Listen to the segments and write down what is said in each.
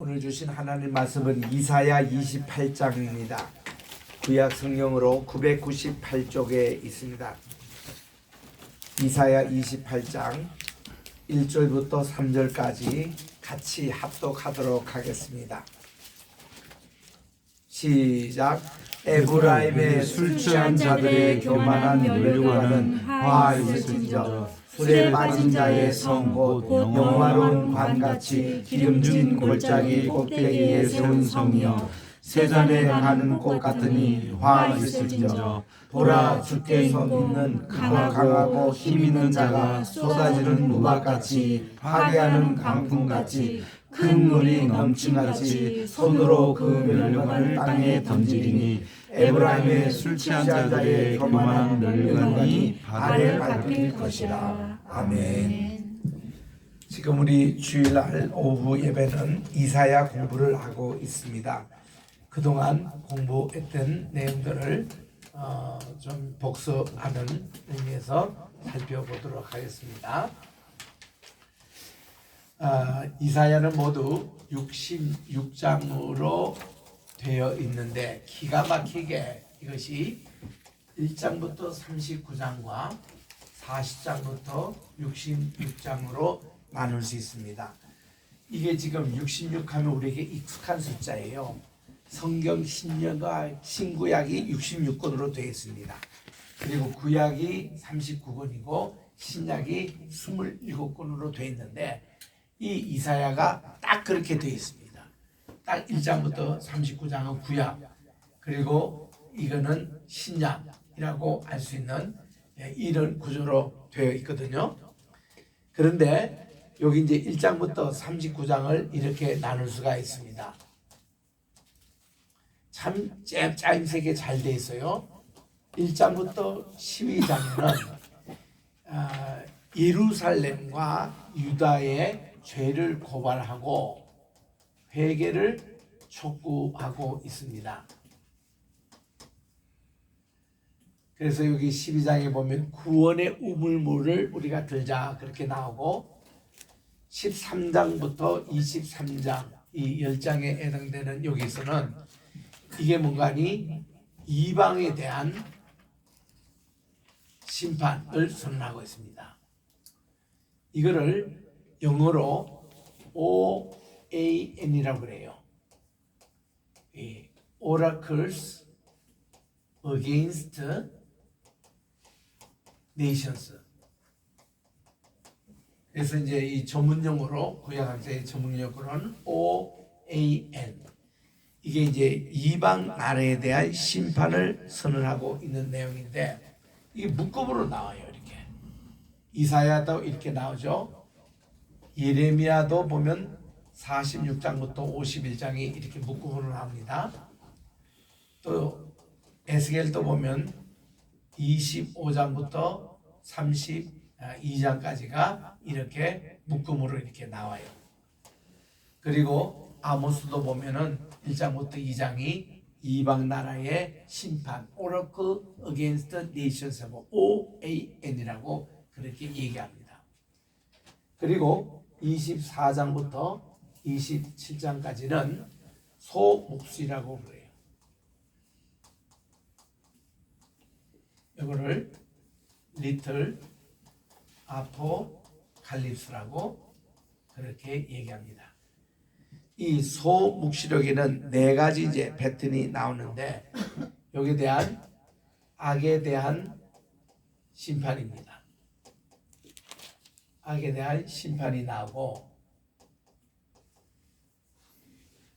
오늘 주신 하나님 말씀은 이사야 28장입니다. 구약 성경으로 998쪽에 있습니다. 이사야 28장 1절부터 3절까지 같이 합독하도록 하겠습니다. 시작. 에브라임의 술 취한 자들의 교만한 멸류관은 화 있을진저 술에 빠진 자의 성곧 영화로운 관같이 기름진 골짜기 꼭대기에 세운 성이여. 세잔에 가는 꽃 같으니 화 있을진저 보라 주께 서 있는 강하고 힘 있는 자가 쏟아지는 우박같이 파괴하는 강풍같이 큰 물이 넘친같이 손으로 그 멸류관을 땅에 던지리니 에브라임의 술 취한 자들의 교만한 멸류관이 발에 밟힐 것이라 아멘. 지금 우리 주일날 오후 예배는 이사야 공부를 하고 있습니다. 그동안 공부했던 내용들을 어, 좀 복습하는 의미에서 살펴보도록 하겠습니다. 아, 이사야는 모두 66장으로 되어 있는데 기가 막히게 이것이 1장부터 39장과 40장부터 66장으로 나눌 수 있습니다. 이게 지금 66 하면 우리에게 익숙한 숫자예요. 성경 신약과 신구약이 66권으로 되어 있습니다. 그리고 구약이 39권이고 신약이 27권으로 되어 있는데 이 이사야가 딱 그렇게 되어 있습니다. 딱 1장부터 39장은 구약 그리고 이거는 신약이라고 알 수 있는 예, 이런 구조로 되어 있거든요. 그런데 여기 이제 1장부터 39장을 이렇게 나눌 수가 있습니다. 참 짜- 짜임새게 잘 돼 있어요. 1장부터 12장에는 아, 예루살렘과 유다의 죄를 고발하고 회개를 촉구하고 있습니다. 그래서 여기 12장에 보면 구원의 우물물을 우리가 들자 그렇게 나오고 13장부터 23장 이 10장에 해당되는 여기서는 이게 뭔가니 이방에 대한 심판을 선언하고 있습니다. 이거를 영어로 OAN이라고 그래요. 이 Oracles Against Nations. 그래서 이제 이 전문용어로 구약 학자의 전문용어로는 OAN. 이게 이제 이방 나라에 대한 심판을 선언하고 있는 내용인데 이게 묶음으로 나와요 이렇게 이사야도 이렇게 나오죠 예레미야도 보면 46장부터 51장이 이렇게 묶음으로 나옵니다 또 에스겔도 보면 25장부터 32장까지가 이렇게 묶음으로 이렇게 나와요 그리고 아모스도 보면은 1장부터 2장이 이방 나라의 심판, Oracle Against Nations하고 OAN이라고 그렇게 얘기합니다. 그리고 24장부터 27장까지는 소목수라고 그래요. 이거를 리틀 아포 칼립스라고 그렇게 얘기합니다. 이 소묵시록에는 네 가지 이제 패턴이 나오는데 여기에 대한 악에 대한 심판입니다. 악에 대한 심판이 나오고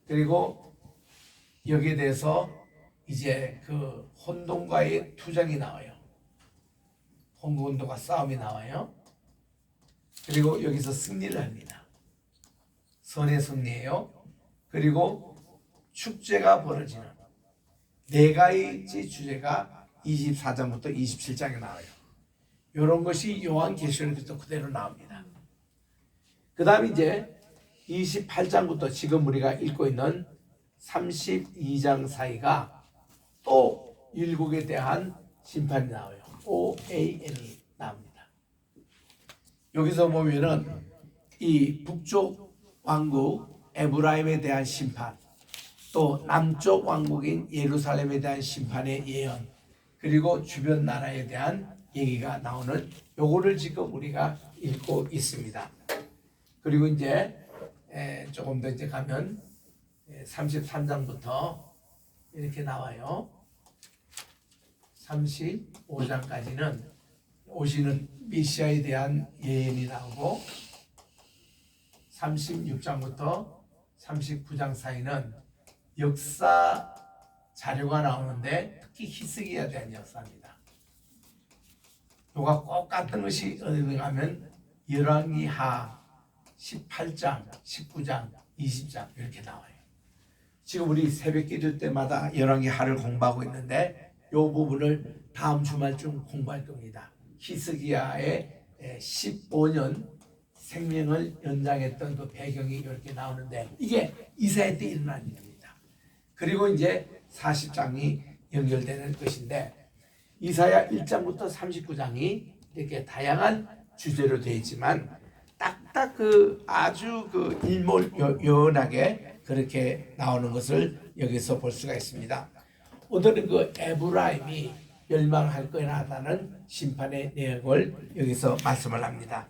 그리고 여기에 대해서 이제 그 혼돈과의 투쟁이 나와요. 혼돈과 싸움이 나와요. 그리고 여기서 승리를 합니다. 선의 승리예요. 그리고 축제가 벌어지는 네 가지 주제가 24장부터 27장에 나와요. 이런 것이 요한계시록에서 그대로 나옵니다. 그 다음 이제 28장부터 지금 우리가 읽고 있는 32장 사이가 또 일국에 대한 심판이 나와요. OAN이 나옵니다. 여기서 보면은 이 북쪽 왕국 에브라임에 대한 심판, 또 남쪽 왕국인 예루살렘에 대한 심판의 예언, 그리고 주변 나라에 대한 얘기가 나오는 요거를 지금 우리가 읽고 있습니다. 그리고 이제 에, 조금 더 이제 가면 33장부터 이렇게 나와요. 35장까지는 오시는 메시아에 대한 예언이 나오고 36장부터 39장 사이는 역사 자료가 나오는데 특히 히스기야에 대한 역사입니다. 요가 꼭 같은 것이 어디 가면 열왕기하 18장, 19장, 20장 이렇게 나와요. 지금 우리 새벽 기도 때마다 열왕기하를 공부하고 있는데 요 부분을 다음 주말쯤 공부할 겁니다. 히스기야의 15년 생명을 연장했던 그 배경이 이렇게 나오는데 이게 이사야 때 일어난 일입니다. 그리고 이제 40장이 연결되는 것인데 이사야 1장부터 39장이 이렇게 다양한 주제로 되어 있지만 딱딱 그 아주 그 일몰요연하게 그렇게 나오는 것을 여기서 볼 수가 있습니다. 오늘은 그 에브라임이 멸망할 거라는 심판의 내용을 여기서 말씀을 합니다.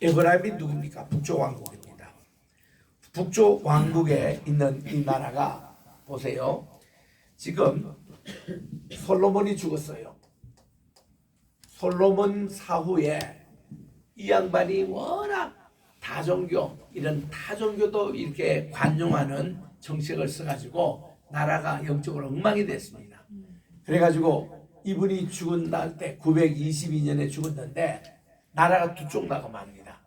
에브라임이 누굽니까? 북쪽 왕국입니다. 북쪽 왕국에 있는 이 나라가 보세요. 지금 솔로몬이 죽었어요. 솔로몬 사후에 이 양반이 워낙 다종교 이런 타종교도 이렇게 관용하는 정책을 써가지고 나라가 영적으로 엉망이 됐습니다. 그래가지고 이분이 죽은 날 때 922년에 죽었는데 나라가 두 쪽 나가 맙니다.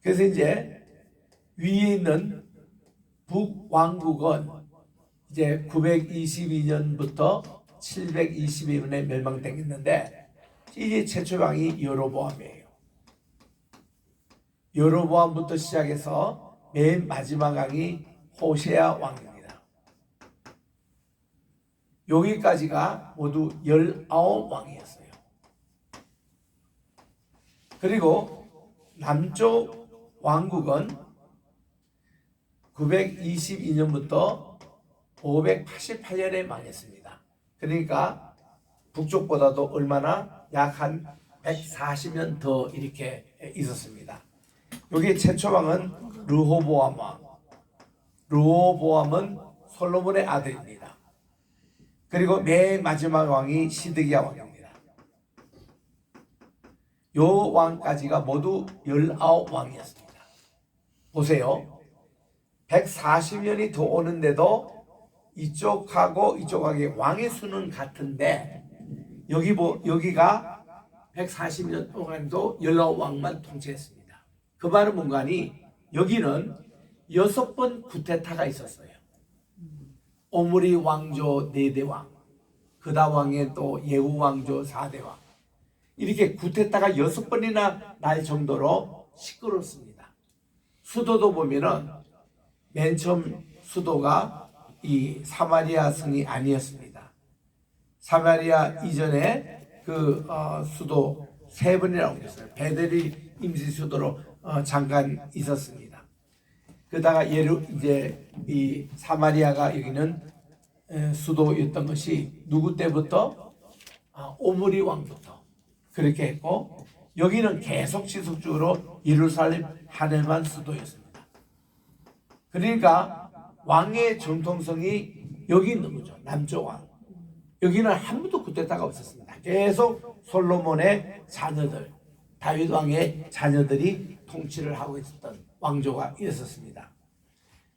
그래서 이제 위에 있는 북왕국은 이제 922년부터 722년에 멸망당했는데 이게 최초 왕이 여로보암이에요. 여로보암부터 시작해서 맨 마지막 왕이 호세아 왕입니다. 여기까지가 모두 19왕이었어요. 그리고 남쪽 왕국은 922년부터 588년에 망했습니다. 그러니까 북쪽보다도 얼마나 약 한 140년 더 이렇게 있었습니다. 여기 최초 왕은 르호보암 왕. 르호보암은 솔로몬의 아들입니다. 그리고 맨 마지막 왕이 시드기야 왕입니다. 요 왕까지가 모두 19왕이었습니다. 보세요. 140년이 더 오는데도 이쪽하고 이쪽하고 왕의 수는 같은데 여기 뭐 여기가 140년 동안도 19왕만 통치했습니다. 그 말은 뭔가니 여기는 여섯 번 쿠데타가 있었어요. 오므리 왕조 네대 왕, 그다 왕의 또 예후 왕조 사대 왕. 이렇게 쿠데타가 여섯 번이나 날 정도로 시끄럽습니다. 수도도 보면은 맨 처음 수도가 이 사마리아 성이 아니었습니다. 사마리아 이전에 그 어, 수도 세 번이라고 있어요. 베델이 임시 수도로 어, 잠깐 있었습니다. 그러다가 예루 이제 이 사마리아가 여기는 에, 수도였던 것이 누구 때부터 아, 오므리 왕부터 그렇게 했고 여기는 계속 지속적으로 예루살렘 하늘만 수도였습니다. 그러니까 왕의 정통성이 여기 있는 거죠. 남쪽 왕. 여기는 한 번도 그때다가 없었습니다. 계속 솔로몬의 자녀들, 다윗 왕의 자녀들이 통치를 하고 있었던 왕조가 있었습니다.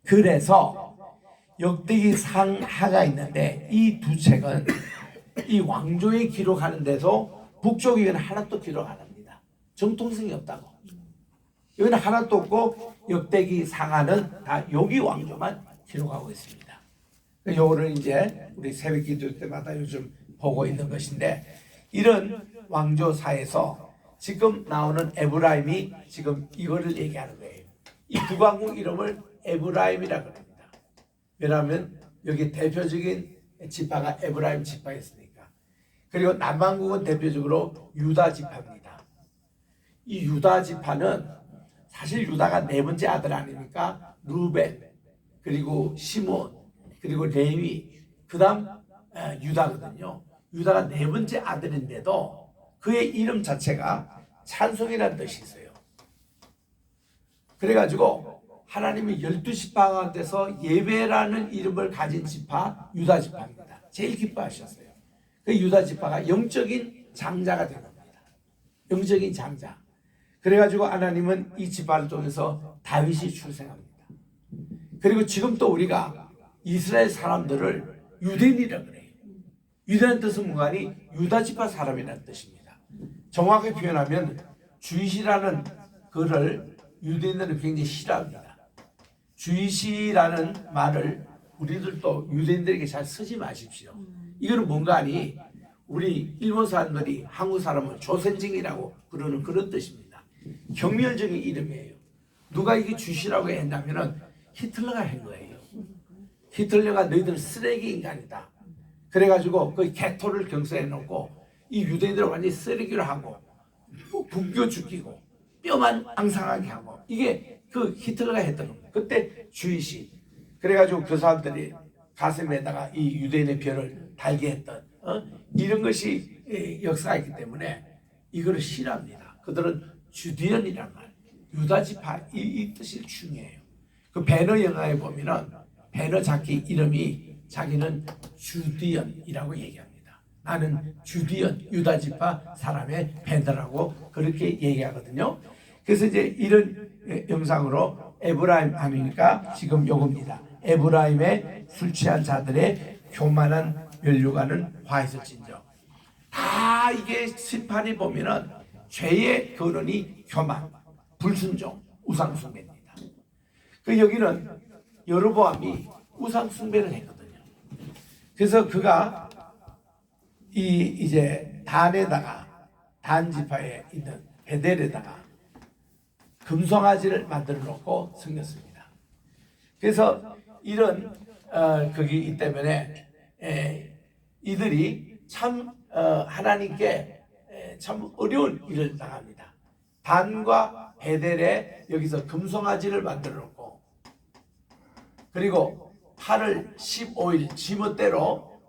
그래서 역대기 상하가 있는데 이 두 책은 이 왕조의 기록하는 데서 북쪽에는 하나도 기록 안 합니다. 정통성이 없다고. 여기는 하나도 없고 역대기 상하는 다 여기 왕조만 기록하고 있습니다. 요거를 이제 우리 새벽 기도 때마다 요즘 보고 있는 것인데 이런 왕조사에서 지금 나오는 에브라임이 지금 이거를 얘기하는 거예요. 이 북왕국 이름을 에브라임이라 그럽니다. 왜냐하면 여기 대표적인 지파가 에브라임 지파였으니까. 그리고 남왕국은 대표적으로 유다 지파입니다. 이 유다 지파는 사실 유다가 네 번째 아들 아닙니까? 루벤, 그리고 시몬, 그리고 레위, 그 다음 에, 유다거든요. 유다가 네 번째 아들인데도 그의 이름 자체가 찬송이라는 뜻이 있어요. 그래가지고 하나님이 열두 지파 가운데서 예배라는 이름을 가진 지파 유다 지파입니다. 제일 기뻐하셨어요. 그 유다 지파가 영적인 장자가 된 겁니다. 영적인 장자. 그래가지고 하나님은 이 지파를 통해서 다윗이 출생합니다. 그리고 지금 또 우리가 이스라엘 사람들을 유대인이라 그래요. 유대인 뜻은 무관이 유다 지파 사람이라는 뜻입니다. 정확하게 표현하면 주이시라는 그를 유대인들은 굉장히 싫어합니다. 주이시라는 말을 우리들도 유대인들에게 잘 쓰지 마십시오. 이거는 뭔가 하니 우리 일본 사람들이 한국 사람을 조선징이라고 부르는 그런 뜻입니다. 경멸적인 이름이에요. 누가 이게 주시라고 했냐면은 히틀러가 한 거예요. 히틀러가 너희들 쓰레기 인간이다. 그래가지고 그 개토를 경서해 놓고 이 유대인들을 완전히 쓰레기로 하고 굶겨 죽이고 뼈만 앙상하게 하고 이게 그 히틀러가 했던 겁니다. 그때 주의시 그래가지고 그 사람들이 가슴에다가 이 유대인의 별을 달게 했던 어? 이런 것이 있기 때문에 이거를 싫어합니다. 그들은 주디언이란 말, 유다지파 이, 이 뜻이 중요해요. 그 배너 영화에 보면은 배너 자기 이름이 자기는 주디언이라고 얘기합니다. 나는 주디언 유다 지파 사람의 배너라고 그렇게 얘기하거든요. 그래서 이제 이런 에, 영상으로 에브라임 하니까 지금 요겁니다. 에브라임의 술 취한 자들의 교만한 면류관은 화있을진저 다 이게 심판이 보면은 죄의 근원이 교만, 불순종, 우상숭배입니다. 그 여기는 여로보암이 우상 숭배를 했거든요. 그래서 그가 이 이제 단에다가 단 지파에 있는 베델에다가 금송아지를 만들어 놓고 섬겼습니다. 그래서 이런 어, 거기 이 때문에 에, 이들이 참 어, 하나님께 에, 참 어려운 일을 당합니다. 단과 베델에 여기서 금송아지를 만들어 놓고 그리고 8월 15일 지멋대로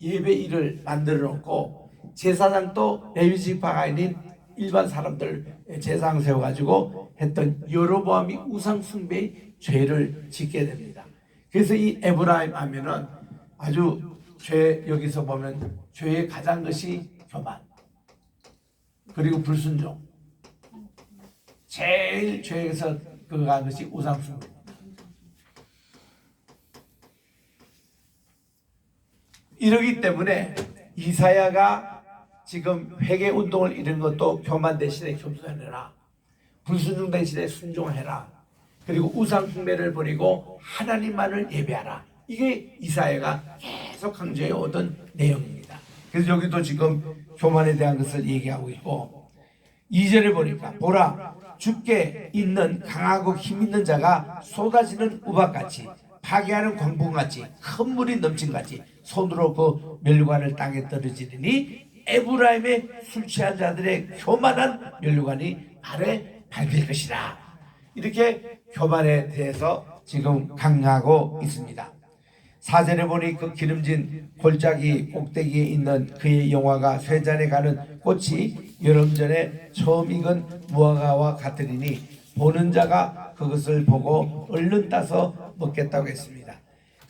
예배일을 만들어 놓고 제사장도 레위지파가 아닌 일반 사람들 제상 세워가지고 했던 여로보암이 우상 숭배의 죄를 짓게 됩니다. 그래서 이 에브라임 하면은 아주 죄 여기서 보면 죄의 가장 것이 교만 그리고 불순종 제일 죄에서 그가 한 것이 우상 숭배입니다. 이러기 때문에 이사야가 지금 회개 운동을 이룬 것도 교만 대신에 겸손해라. 불순종 대신에 순종해라. 그리고 우상 숭배를 버리고 하나님만을 예배하라. 이게 이사야가 계속 강조해 오던 내용입니다. 그래서 여기도 지금 교만에 대한 것을 얘기하고 있고 2절에 보니까 보라 죽게 있는 강하고 힘 있는 자가 쏟아지는 우박같이 파괴하는 광풍같이 큰 물이 넘친같이 손으로 그 멸관을 땅에 떨어지리니 에브라임의 술 취한 자들의 교만한 멸관이 발에 밟힐 것이라 이렇게 교만에 대해서 지금 강조하고 있습니다. 사전에 보니 그 기름진 골짜기 꼭대기에 있는 그의 영화가 쇠잔에 가는 꽃이 여름 전에 처음 익은 무화과와 같으리니 보는 자가 그것을 보고 얼른 따서 먹겠다고 했습니다.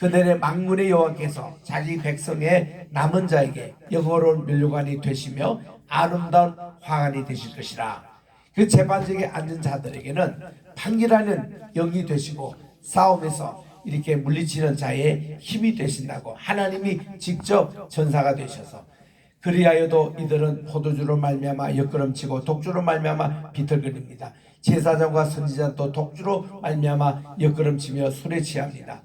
그날의 망문의 여호와께서 자기 백성의 남은 자에게 영어로운 면류관이 되시며 아름다운 화관이 되실 것이라. 그 재판석에 앉은 자들에게는 판결하는 영이 되시고 싸움에서 이렇게 물리치는 자의 힘이 되신다고 하나님이 직접 전사가 되셔서 그리하여도 이들은 포도주로 말미암아 옆걸음치고 독주로 말미암아 비틀거립니다. 제사장과 선지자도 독주로 말미암아 옆걸음치며 술에 취합니다.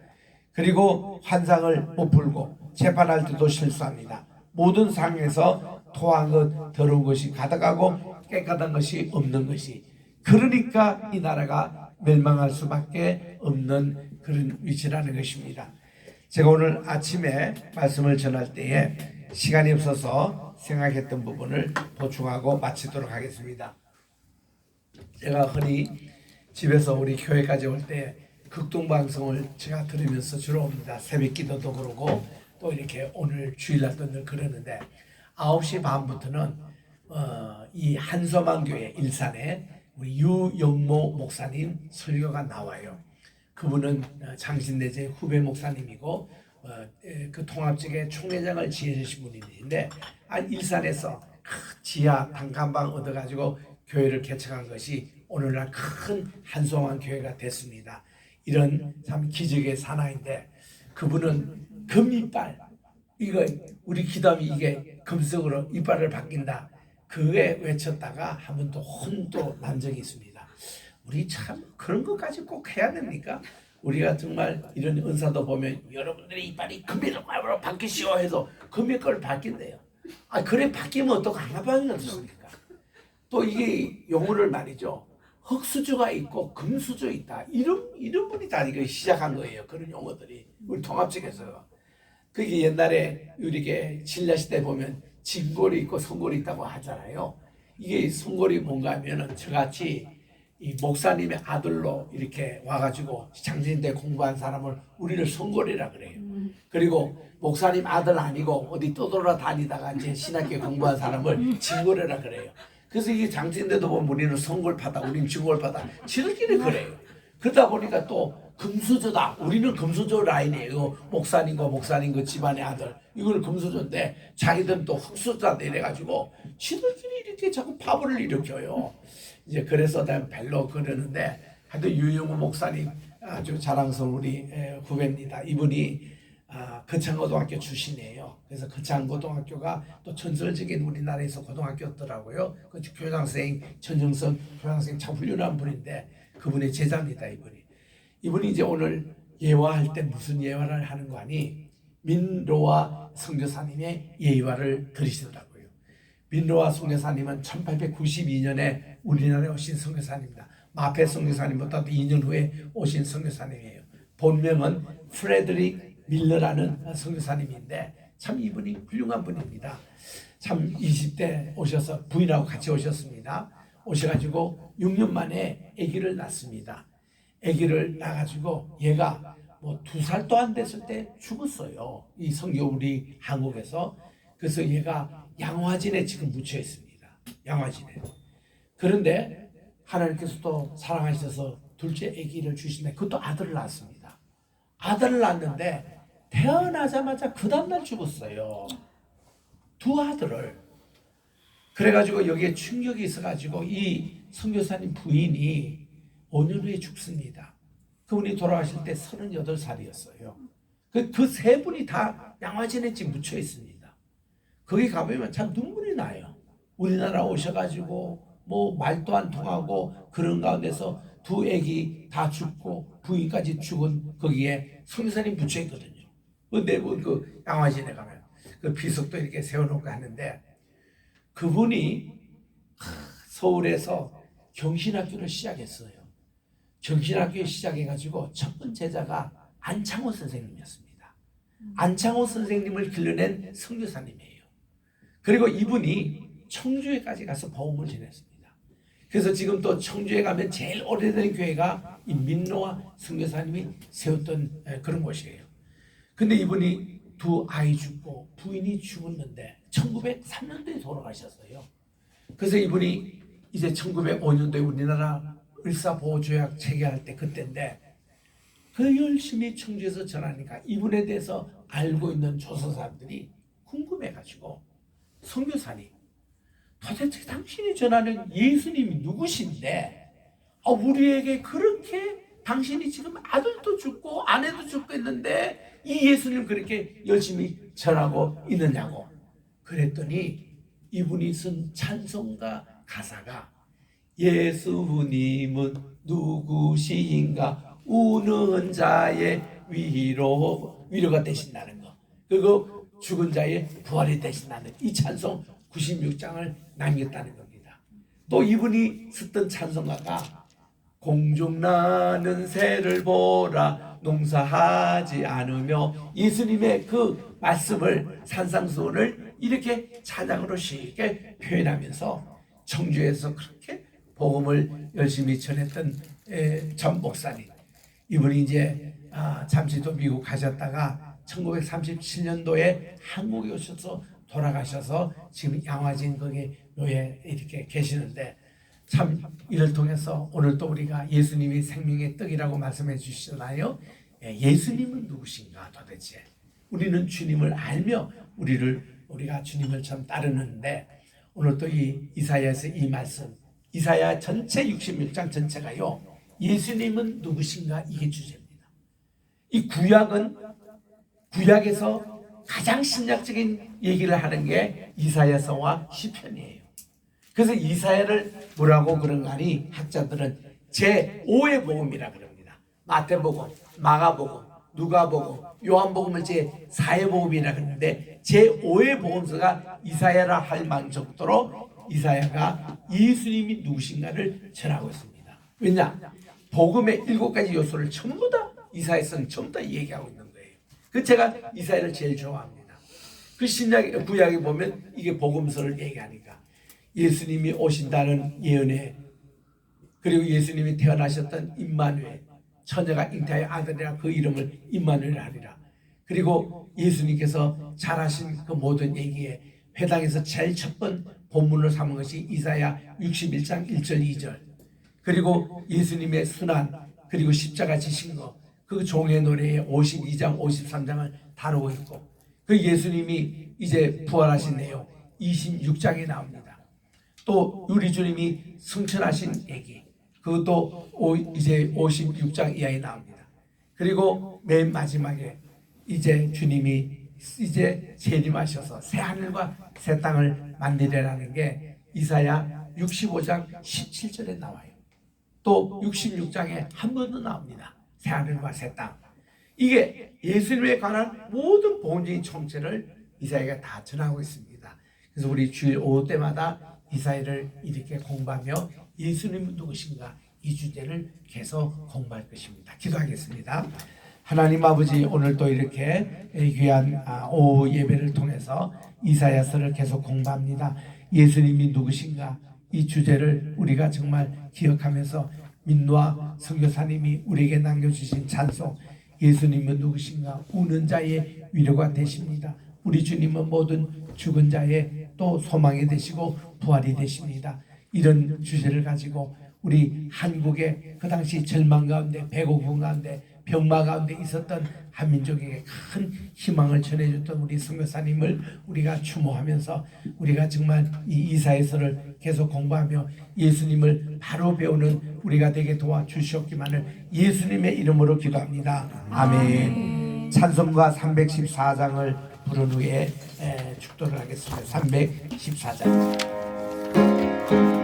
그리고 환상을 못 풀고 재판할 때도 실수합니다. 모든 상에서 토한 것 더러운 것이 가득하고 깨끗한 것이 없는 것이 그러니까 이 나라가 멸망할 수밖에 없는 그런 위치라는 것입니다. 제가 오늘 아침에 말씀을 전할 때에 시간이 없어서 생각했던 부분을 보충하고 마치도록 하겠습니다. 제가 흔히 집에서 우리 교회까지 올 때 극동 방송을 제가 들으면서 주로 옵니다. 새벽 기도도 그러고 또 이렇게 오늘 주일날도 늘 그러는데 9시 반부터는 어, 이 한서만 교회 일산에 우리 유영모 목사님 설교가 나와요. 그분은 어, 장신대제 후배 목사님이고 어, 에, 그 통합직의 총회장을 지내주신 분인데 아, 일산에서 큰 지하 단칸방 얻어가지고 교회를 개척한 것이 오늘날 큰 한송환 교회가 됐습니다. 이런 참 기적의 사나인데 그분은 금이빨 이거 우리 기담이 이게 금속으로 이빨을 바뀐다. 그에 외쳤다가 한번또 혼도 난 적이 있습니다. 우리 참 그런 것까지 꼭 해야 됩니까? 우리가 정말 이런 은사도 보면 여러분들의 이빨이 금이빨로 바뀌시오 해서 금이 걸 바뀐대요. 아 그래 바뀌면 어떡 하나 방이 어떻습니까? 또 이게 용어를 말이죠. 흑수저가 있고 금수저 있다. 이런 이런 분이 다 이거 시작한 거예요. 그런 용어들이 우리 통합측에서. 그게 옛날에 우리게 신라 시대 보면 진골이 있고 성골이 있다고 하잖아요. 이게 성골이 뭔가 하면은 저같이 이 목사님의 아들로 이렇게 와가지고 장신대 공부한 사람을 우리를 성골이라 그래요. 그리고 목사님 아들 아니고 어디 떠돌아 다니다가 이제 신학교 공부한 사람을 진골이라 그래요. 그래서 이게 장신대도 보면 우리는 성골파다, 우리는 진골파다. 지들끼리 그래요. 그러다 보니까 또 금수저다. 우리는 금수저 라인이에요. 목사님과 목사님 그 집안의 아들. 이거는 금수저인데 자기들은 또 흑수저다 이래가지고 지들끼리 이렇게 자꾸 파벌을 일으켜요. 이제 그래서 내가 별로 그러는데 하여튼 유영우 목사님 아주 자랑스러운 우리 에, 후배입니다. 이분이 아, 거창고등학교 출신이에요. 그래서 거창고등학교가 또 전설적인 우리나라에서 고등학교였더라고요. 그 교장 선생 전정선 교장 선생 참 훌륭한 분인데 그분의 제자입니다. 이분이 이분이 이제 오늘 예화할 때 무슨 예화를 하는 거 아니 민로와 성교사님의 예화를 들으시더라고요. 민로와 성교사님은 1892년에 우리나라에 오신 성교사님입니다. 마페 성교사님보다 2년 후에 오신 성교사님이에요. 본명은 프레드릭 밀러라는 성교사님인데 참 이분이 훌륭한 분입니다. 참 20대 오셔서 부인하고 같이 오셨습니다. 오셔가지고 6년 만에 아기를 낳습니다. 아기를 낳아가지고 얘가 뭐 두 살 도 안 됐을 때 죽었어요. 이 성교 우리 한국에서. 그래서 얘가 양화진에 지금 묻혀 있습니다. 양화진에. 그런데 하나님께서 또 사랑하셔서 둘째 아기를 주신데 그것도 아들을 낳았습니다. 아들을 낳았는데 태어나자마자 그 다음날 죽었어요. 두 아들을. 그래가지고 여기에 충격이 있어가지고 이 선교사님 부인이 5년 후에 죽습니다. 그분이 돌아가실 때 38살이었어요. 그 세 분이 다 양화진에 지금 묻혀 있습니다. 거기 가보면 참 눈물이 나요. 우리나라 오셔가지고 뭐 말도 안 통하고 그런 가운데서 두 애기 다 죽고 부인까지 죽은 거기에 성교사님 묻혀 있거든요. 근데 뭐그 양화진에 가면 그 비석도 이렇게 세워놓고 하는데 그분이 서울에서 경신학교를 시작했어요. 경신학교 시작해가지고 첫 번째 제자가 안창호 선생님이었습니다. 안창호 선생님을 길러낸 선교사님이에요. 그리고 이분이 청주에까지 가서 보험을 지냈습니다. 그래서 지금 또 청주에 가면 제일 오래된 교회가 이 민노와 선교사님이 세웠던 에, 그런 곳이에요. 근데 이분이 두 아이 죽고 부인이 죽었는데 1903년도에 돌아가셨어요. 그래서 이분이 이제 1905년도에 우리나라 을사보호조약 체결할 때 그때인데 그 열심히 청주에서 전하니까 이분에 대해서 알고 있는 조선 사람들이 궁금해가지고 선교사님 도대체 당신이 전하는 예수님이 누구신데 아, 우리에게 그렇게 당신이 지금 아들도 죽고 아내도 죽고 했는데 이 예수님 그렇게 열심히 전하고 있느냐고 그랬더니 이분이 쓴 찬송가 가사가 예수님은 누구시인가 우는 자의 위로 위로가 되신다는 거 그리고 죽은 자의 부활이 되신다는 이 찬송 96장을 남겼다는 겁니다. 또 이분이 썼던 찬송가가 공중 나는 새를 보라 농사하지 않으며 예수님의 그 말씀을 산상수훈을 이렇게 찬양으로 쉽게 표현하면서 청주에서 그렇게 복음을 열심히 전했던 에, 전 목사님. 이분이 이제 아, 잠시 또 미국 가셨다가 1937년도에 한국에 오셔서 돌아가셔서 지금 양화진 거기 묘에 이렇게 계시는데 참 이를 통해서 오늘 또 우리가 예수님이 생명의 떡이라고 말씀해 주시잖아요. 예, 예수님은 누구신가 도대체? 우리는 주님을 알며 우리를 우리가 주님을 참 따르는데 오늘 또 이 이사야에서 이 말씀 이사야 전체 66장 전체가요. 예수님은 누구신가 이게 주제입니다. 이 구약은 구약에서 가장 신약적인 얘기를 하는 게 이사야서와 시편이에요. 그래서 이사야를 뭐라고 그런가 하니 학자들은 제5의 복음이라 그럽니다. 마태복음, 마가복음, 누가복음, 요한복음을 제4의 복음이라 그러는데 제5의 복음서가 이사야라 할 만정도로 이사야가 예수님이 누구신가를 전하고 있습니다. 왜냐? 복음의 일곱 가지 요소를 전부 다 이사야서는 전부 다 얘기하고 있는 거예요. 그 제가 이사야를 제일 좋아합니다. 그 신약 구약에 보면 이게 복음서를 얘기하니까 예수님이 오신다는 예언에 그리고 예수님이 태어나셨던 임마누엘 처녀가 잉태의 아들이라 그 이름을 임마누엘 하리라. 그리고 예수님께서 잘하신 그 모든 얘기에 회당에서 제일 첫 번 본문을 삼은 것이 이사야 61장 1절 2절. 그리고 예수님의 순환 그리고 십자가 지신 거그 종의 노래의 52장 53장을 다루고 있고 그 예수님이 이제 부활하신 내용 26장에 나옵니다. 또 우리 주님이 승천하신 얘기 그것도 오- 이제 56장 이하에 나옵니다. 그리고 맨 마지막에 이제 주님이 이제 재림하셔서 새 하늘과 새 땅을 만들려라는 게 이사야 65장 17절에 나와요. 또 66장에 한 번 더 나옵니다. 새 하늘과 새 땅. 이게 예수님에 관한 모든 본적인 총체를 이사야가 다 전하고 있습니다. 그래서 우리 주일 오후 때마다 이사야를 이렇게 공부하며 예수님은 누구신가 이 주제를 계속 공부할 것입니다. 기도하겠습니다. 하나님 아버지 오늘 또 이렇게 귀한 아, 오후 예배를 통해서 이사야서를 계속 공부합니다. 예수님이 누구신가 이 주제를 우리가 정말 기억하면서 민노아 선교사님이 우리에게 남겨주신 찬송 예수님은 누구신가 우는 자의 위로가 되십니다. 우리 주님은 모든 죽은 자의 또 소망이 되시고 부활이 되십니다. 이런 주제를 가지고 우리 한국의 그 당시 절망 가운데 배고픔 가운데 병마 가운데 있었던 한민족에게 큰 희망을 전해줬던 우리 선교사님을 우리가 추모하면서 우리가 정말 이 이사에서를 계속 공부하며 예수님을 바로 배우는 우리가 되게 도와주시옵기만을 예수님의 이름으로 기도합니다. 아멘. 찬송가 314장을 부른 후에 에, 축도를 하겠습니다. 314장.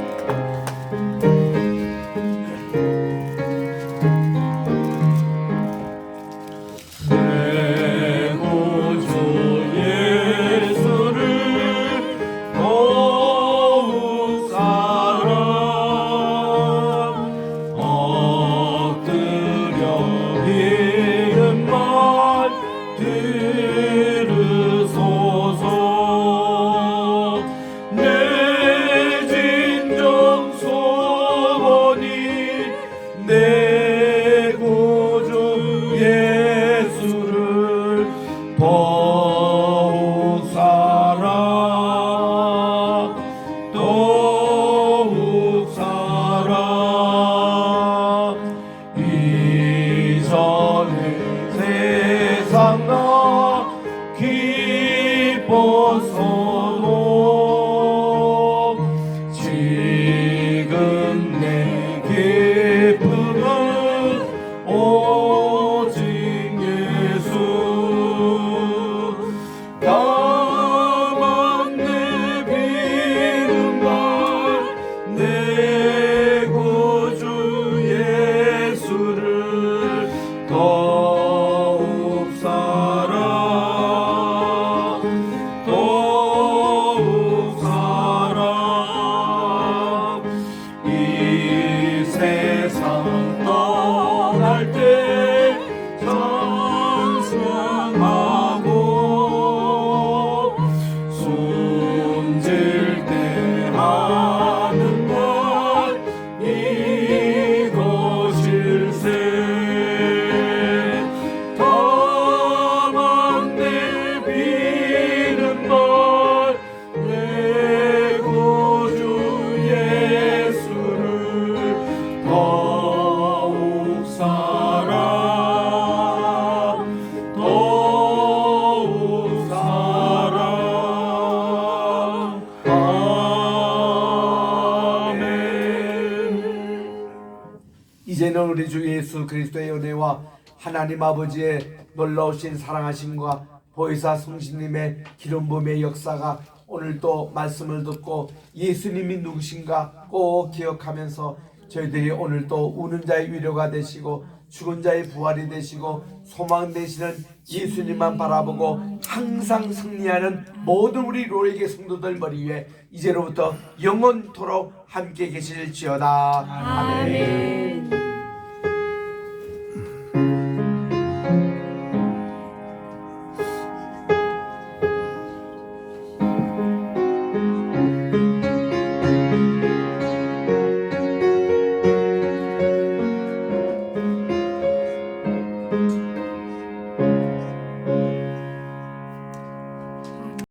세상 떠 하나님 아버지의 놀라우신 사랑하심과 보혜사 성신님의 기름 부음의 역사가 오늘 또 말씀을 듣고 예수님이 누구신가 꼭 기억하면서 저희들이 오늘 또 우는 자의 위로가 되시고 죽은 자의 부활이 되시고 소망 되시는 예수님만 바라보고 항상 승리하는 모든 우리 로에게 성도들 머리 위에 이제로부터 영원토록 함께 계실지어다 아멘.